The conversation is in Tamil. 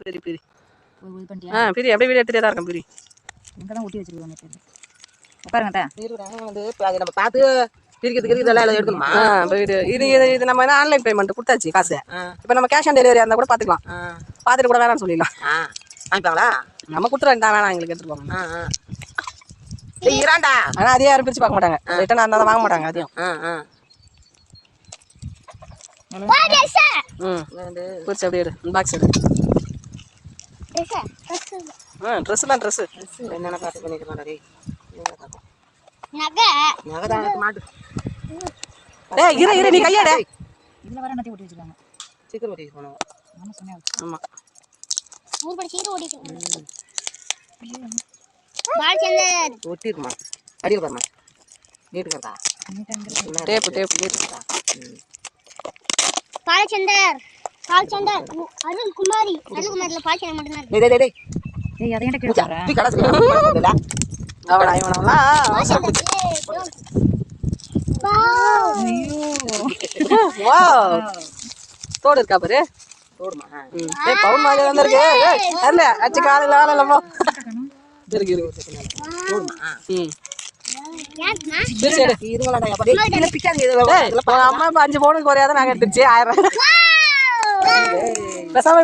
பிரி பிரி ஒரு இது பண்ணிட்டியா? ஆ பிரி அப்படியே வீடியோ எடுத்துகிட்டே தான் இருக்கேன் பிரி எங்க தான் ஒட்டி வச்சிருக்கோம் தெரியல உட்காருங்க அத்தை. வந்து இப்ப அதை நம்ம பார்த்து பிரிக்கிறது கிரிக்கிறது எல்லாம் எடுக்கணுமா? இது இது இது நம்ம என்ன ஆன்லைன் பேமெண்ட் கொடுத்தாச்சு காசு. ஆ. இப்போ நம்ம கேஷ் ஆன் டெலிவரி இருந்தால் கூட பார்த்துக்கலாம். பார்த்துட்டு கூட வேணாம்னு சொல்லிடலாம். வாங்கிப்பாங்களா? நம்ம கொடுத்துருவோம் தான் வேணாம் எங்களுக்கு ஏய், இறாண்டா. ஆனால் அதையும் யாரும் பிரிச்சு பார்க்க மாட்டாங்க. ரிட்டன் இருந்தால் தான் வாங்க மாட்டாங்க அதையும். ஆ ஆ. ம். பிரிச்சு அப்படியே எடு. பாக்ஸ் எடு ஆ ட்ரெஸ் தான் ட்ரெஸ்ஸு என்னென்ன பார்த்து பண்ணிக்கிறோம் டேய். நகை. நகை தான் மாட்டு. டேய் இரு இரு நீ கையாடே. இதுல வர என்னத்தையும் ஒட்டி வச்சிருக்காங்க. சீக்கிரம் வெட்டி போனோம் நாம சொன்னேன் ஆமாம் ஊர் படி சீக்கிரம் ஓடிட்டு பால் சந்தர் ஒட்டி இருக்குமா அடியில் பாருமா. நீட்டுக்கிறதா டேப்பு பாலச்சந்தர் பாலச்சந்தர் அருள் குமாரி. அருள் குமாரில பாலச்சந்தர் மட்டும் தான் டேய் டேய், டேய். டேய் ஏய் அதை என்கிட்ட கேட்டு தூக்கி கடைசி அவனா இவனெல்லாம் வா. தோடு இருக்கா பாரு. போடுமா ம். ஏய் பவுன் மாதிரி வந்திருக்கு ஏய் வரல. அச்சு காலையில் வேலை இல்லைம்மா இருக்கு இருக்கு ம். அம்மா இப்போ அஞ்சு பவுனுக்கு குறையாத நாங்கள் எடுத்துருச்சு ஆயிரம்